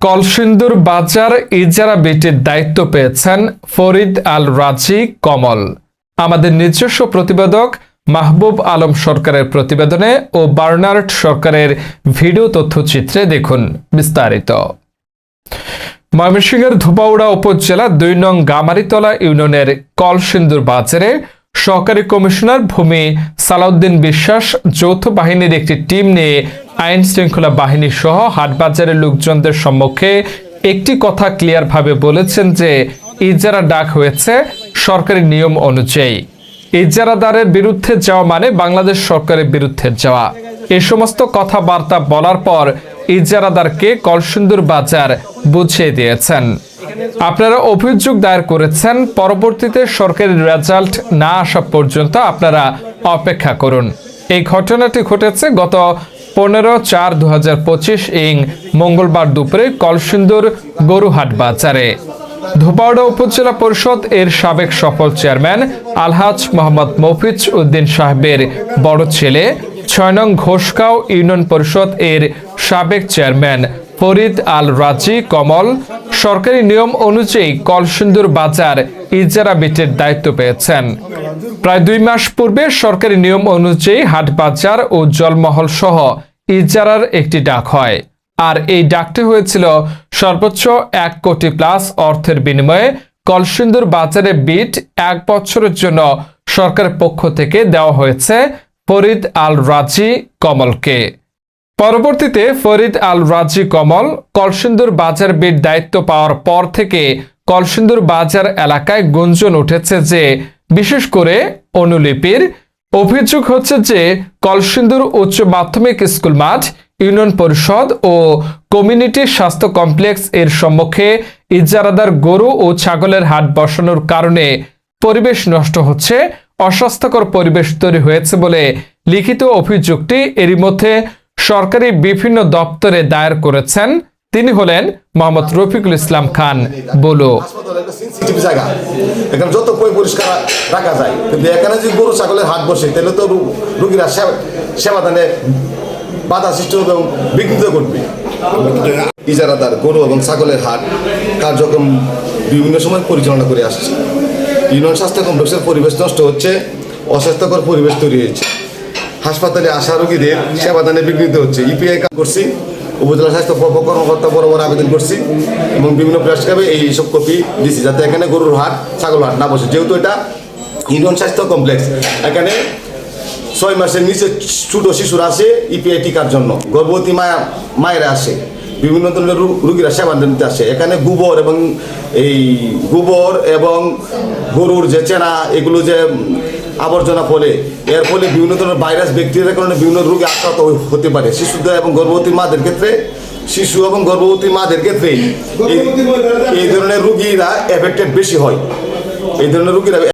কলসিন্দুর বাজার ইজারা বিটির দায়িত্ব পেয়েছেন ফরিদ আল রাজি কমল। আমাদের নিজস্ব প্রতিবেদক মাহবুব আলম সরকারের প্রতিবেদনে ও বার্নার্ড সরকারের ভিডিও তথ্যচিত্রে দেখুন বিস্তারিত। ময়মনসিংহের ধুবাউড়া উপজেলা দুই নং গামারিতলা ইউনিয়নের কলসিন্দুর বাজারে সহকারী কমিশনার ভূমি সালাউদ্দিন বিশ্বাস যৌথ বাহিনীর একটি টিম নিয়ে আইন শৃঙ্খলা বাহিনী সহ হাটবাজারের লোকজনদের সম্মুখে একটি কথা ক্লিয়ারভাবে বলেছেন যে ইজারা ডাক হয়েছে সরকারি নিয়ম অনুযায়ী। ইজারাদারের বিরুদ্ধে যাওয়া মানে বাংলাদেশ সরকারের বিরুদ্ধে যাওয়া। এ সমস্ত কথাবার্তা বলার পর ইজারাদারকে কলসিন্দুর বাজার বুঝিয়ে দিয়েছেন। আপনারা অভিযোগ দায়ের করেছেন, পরবর্তীতে সরকারি রেজাল্ট না আসা পর্যন্ত আপনারা অপেক্ষা করুন। এই ঘটনাটি ঘটেছে গত পনেরো চার দু হাজার পঁচিশ ইং মঙ্গলবার দুপুরে কলসিন্দুর গরুহাট বাজারে। ধোপাউড়া উপজেলা পরিষদ এর সাবেক সফল চেয়ারম্যান আলহাজ মোহাম্মদ মফিজ উদ্দিন সাহেবের বড় ছেলে, ছয় নং ঘোষগাঁও ইউনিয়ন পরিষদ এর সাবেক চেয়ারম্যান ফরিদ আল রাজি কমল, সরকারি নিয়ম অনুযায়ী কলসিন্দুর বাজার ইজারা বিটের দায়িত্ব পেয়েছেন। প্রায় দুই মাস পূর্বে সরকারি নিয়ম অনুযায়ী হাট বাজার ও জলমহল সহ ইজারার একটি ডাক হয়। আর এই ডাকটি হয়েছিল সর্বোচ্চ এক কোটি প্লাস অর্থের বিনিময়ে কলসিন্দুর বাজারে বিট এক বছরের জন্য সরকারের পক্ষ থেকে দেওয়া হয়েছে ফরিদ আল রাজি কমলকে। পরবর্তীতে ফরিদ আল রাজি কমল কলসিন্দুর বাজার বিট দায়িত্ব পাওয়ার পর থেকে কলসিন্দুর বাজার এলাকায় গুঞ্জন উঠেছে যে, বিশেষ করে অনুলিপির অভিযোগ হচ্ছে যে, কলসিন্দুর উচ্চ মাধ্যমিক স্কুল মাঠ, ইউনিয়ন পরিষদ ও কমিউনিটি স্বাস্থ্য কমপ্লেক্স এর সম্মুখে ইজারাদার গরু ও ছাগলের হাট বসানোর কারণে পরিবেশ নষ্ট হচ্ছে, অস্বাস্থ্যকর পরিবেশ তৈরি হয়েছে বলে লিখিত অভিযোগটি এরই মধ্যে সরকারি বিভিন্ন দপ্তরে দায়ের করেছেন। তিনি হলেন মোহাম্মদ রফিকুল ইসলাম খান। বলো জায়গা। এখানে যত পরিষ্কার রাখা যায়, কিন্তু এখানে গরু, ছাগলের বসে, তাহলে তো রুগীরা বাধা এবং করবে। ইজারাদার গরু এবং ছাগলের হাট কার্যক্রম বিভিন্ন সময় পরিচালনা করে আসছে। ইউনিয়ন স্বাস্থ্য কমপ্লেক্সের পরিবেশ নষ্ট হচ্ছে, অস্বাস্থ্যকর পরিবেশ তৈরি হয়েছে। হাসপাতালে আসা রোগীদের সেবাদানে বিঘ্নিত হচ্ছে। ইপিআই কাজ করছি, উপজেলা স্বাস্থ্য কর্মকর্তা বরাবর আবেদন করছি এবং বিভিন্ন প্রেস ক্লাবে এই সব কপি দিছি যাতে এখানে গরুর হাট, ছাগল হাট না বসে। যেহেতু এটা ইউনিয়ন স্বাস্থ্য কমপ্লেক্স, এখানে ছয় মাসের নিচে ছোট শিশুরা আসে ইপিআই টিকার জন্য। গর্ভবতী মায়া, মায়েরা আসে। বিভিন্ন ধরনের রুগীরা সেবা নিতে আসে। এখানে গোবর এবং এই গোবর এবং গরুর যে চেনা, এগুলো যে আবর্জনা ফলে। এর ফলে বিভিন্ন ধরনের ভাইরাস, ব্যাকটেরিয়ার কারণে বিভিন্ন রোগে আক্রান্ত হতে পারে। শিশুদের এবং গর্ভবতী মাদের ক্ষেত্রে, শিশু এবং গর্ভবতী মাদের ক্ষেত্রে এই- ধরনের রুগীরা এফেক্টেড বেশি হয়। এই ধরনের রুগীরা